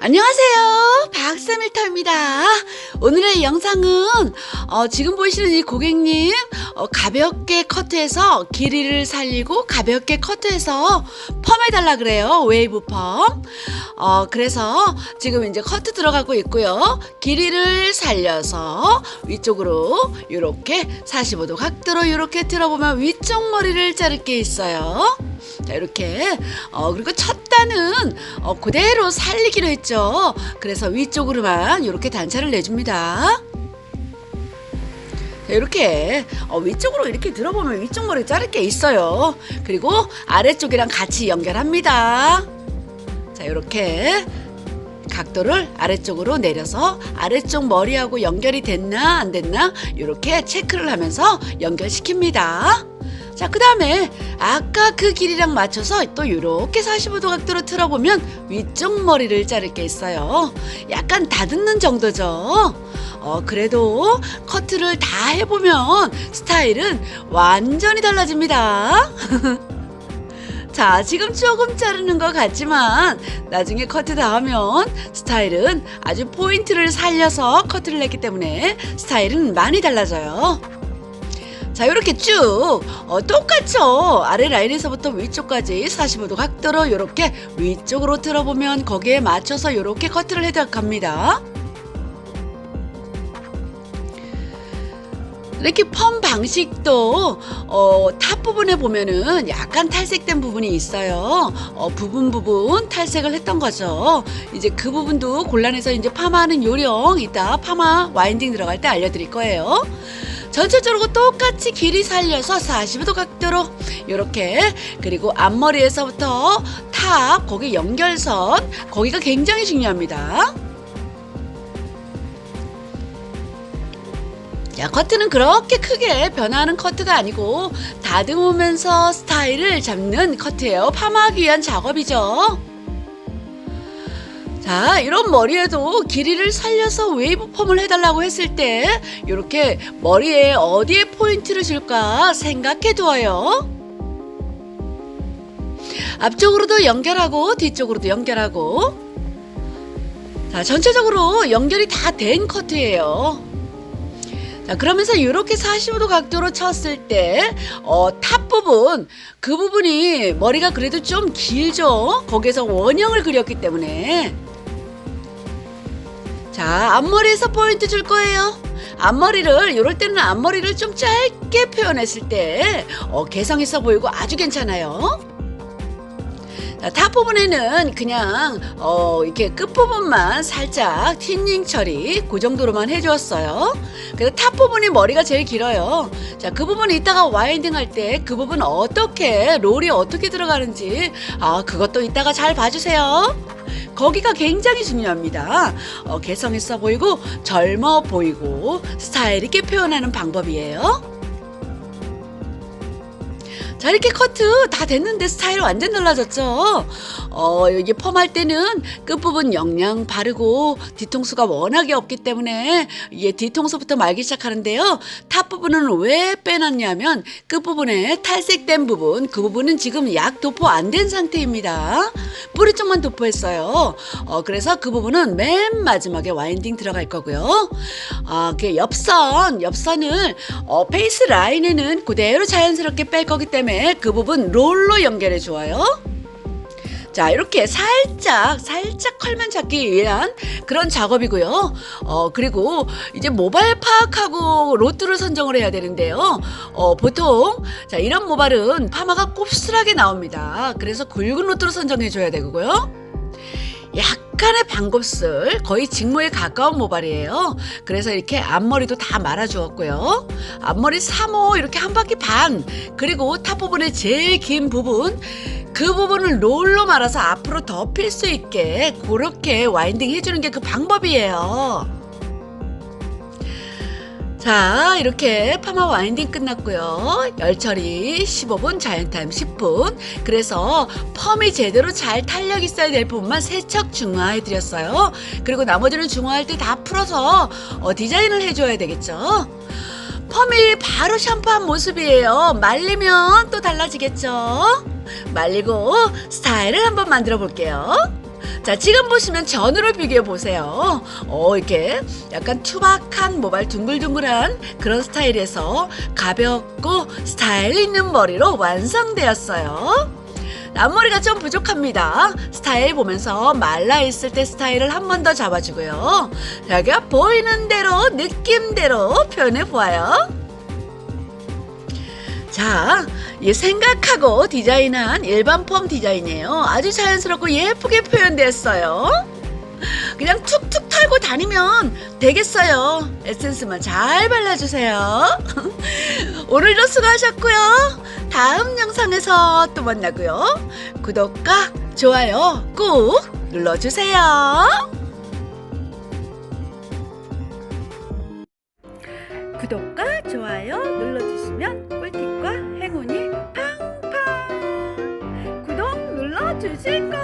안녕하세요. 박세밀터입니다. 오늘의 영상은 어, 지금 보이시는 이 고객님 어, 가볍게 커트해서 길이를 살리고 가볍게 커트해서 펌 해달라 그래요. 웨이브 펌. 어, 그래서 지금 이제 커트 들어가고 있고요. 길이를 살려서 위쪽으로 이렇게 45도 각도로 이렇게 틀어보면 위쪽 머리를 자를 게 있어요. 자, 이렇게. 어, 그리고 첫 단은 어, 그대로 살리기 로 했죠. 그래서 위쪽으로만 이렇게 단차를 내줍니다. 자, 이렇게 어, 위쪽으로 이렇게 들어보면 위쪽 머리 자를 게 있어요. 그리고 아래쪽이랑 같이 연결합니다. 자, 이렇게 각도를 아래쪽으로 내려서 아래쪽 머리하고 연결이 됐나 안 됐나 이렇게 체크를 하면서 연결시킵니다. 자, 그 다음에 아까 그 길이랑 맞춰서 또 이렇게 45도 각도로 틀어보면 위쪽 머리를 자를 게 있어요. 약간 다듬는 정도죠. 어, 그래도 커트를 다 해보면 스타일은 완전히 달라집니다. 자, 지금 조금 자르는 것 같지만 나중에 커트 다 하면 스타일은 아주 포인트를 살려서 커트를 했기 때문에 스타일은 많이 달라져요. 자, 이렇게 쭉 어, 똑같죠. 아래 라인에서부터 위쪽까지 45도 각도로 이렇게 위쪽으로 틀어보면 거기에 맞춰서 이렇게 커트를 해도 갑니다. 이렇게 펌 방식도 어, 탑 부분에 보면은 약간 탈색된 부분이 있어요. 어, 부분 부분 탈색을 했던 거죠. 이제 그 부분도 곤란해서 이제 파마하는 요령 이따 파마 와인딩 들어갈 때 알려드릴 거예요. 전체적으로 똑같이 길이 살려서 45도 각도로 이렇게 그리고 앞머리에서부터 탑 거기 연결선 거기가 굉장히 중요합니다. 야, 커트는 그렇게 크게 변하는 커트가 아니고 다듬으면서 스타일을 잡는 커트예요. 파마하기 위한 작업이죠. 자, 이런 머리에도 길이를 살려서 웨이브 펌을 해달라고 했을 때 이렇게 머리에 어디에 포인트를 줄까 생각해 두어요. 앞쪽으로도 연결하고 뒤쪽으로도 연결하고 자, 전체적으로 연결이 다 된 커트예요. 자, 그러면서 이렇게 45도 각도로 쳤을 때, 어, 탑 부분, 그 부분이 머리가 그래도 좀 길죠? 거기에서 원형을 그렸기 때문에. 자, 앞머리에서 포인트 줄 거예요. 앞머리를, 이럴 때는 앞머리를 좀 짧게 표현했을 때, 어, 개성 있어 보이고 아주 괜찮아요. 자, 탑 부분에는 그냥 어, 이렇게 끝 부분만 살짝 틴닝 처리 그 정도로만 해주었어요. 그래서 탑 부분이 머리가 제일 길어요. 자, 그 부분 이따가 와인딩 할 때 그 부분 어떻게 롤이 어떻게 들어가는지 아 그것도 이따가 잘 봐주세요. 거기가 굉장히 중요합니다. 어, 개성 있어 보이고 젊어 보이고 스타일 있게 표현하는 방법이에요. 자 이렇게 커트 다 됐는데 스타일 완전 달라졌죠? 어 이게 펌할 때는 끝부분 영양 바르고 뒤통수가 워낙에 없기 때문에 이게 뒤통수부터 말기 시작하는데요. 탑 부분은 왜 빼놨냐면 끝부분에 탈색된 부분 그 부분은 지금 약 도포 안 된 상태입니다. 뿌리 쪽만 도포했어요. 어 그래서 그 부분은 맨 마지막에 와인딩 들어갈 거고요. 아그 옆선 옆선을 어 페이스 라인에는 그대로 자연스럽게 뺄 거기 때문에 그 부분 롤로 연결해 줘요. 자, 이렇게 살짝, 살짝 컬만 잡기 위한 그런 작업이고요. 어, 그리고 이제 모발 파악하고 로트를 선정을 해야 되는데요. 어, 보통, 자, 이런 모발은 파마가 곱슬하게 나옵니다. 그래서 굵은 로트로 선정해 줘야 되고요. 약간의 반곱슬, 거의 직모에 가까운 모발이에요. 그래서 이렇게 앞머리도 다 말아주었고요. 앞머리 3호 이렇게 한 바퀴 반, 그리고 탑 부분의 제일 긴 부분, 그 부분을 롤로 말아서 앞으로 덮일 수 있게 그렇게 와인딩 해주는 게 그 방법이에요. 자, 이렇게 파마 와인딩 끝났고요. 열 처리 15분, 자연타임 10분. 그래서 펌이 제대로 잘 탄력 있어야 될 부분만 세척 중화해 드렸어요. 그리고 나머지는 중화할 때 다 풀어서 어, 디자인을 해줘야 되겠죠. 펌이 바로 샴푸한 모습이에요. 말리면 또 달라지겠죠. 말리고 스타일을 한번 만들어 볼게요. 자, 지금 보시면 전으로 비교해 보세요. 어, 이렇게 약간 투박한 모발 둥글둥글한 그런 스타일에서 가볍고 스타일 있는 머리로 완성되었어요. 앞머리가 좀 부족합니다. 스타일 보면서 말라 있을 때 스타일을 한 번 더 잡아주고요. 제가 보이는 대로 느낌대로 표현해 보아요. 자, 이 생각하고 디자인한 일반 펌 디자인이에요. 아주 자연스럽고 예쁘게 표현됐어요. 그냥 툭툭 털고 다니면 되겠어요. 에센스만 잘 발라주세요. 오늘도 수고하셨고요. 다음 영상에서 또 만나고요. 구독과 좋아요 꾹 눌러주세요. 구독과 좋아요 눌러 music.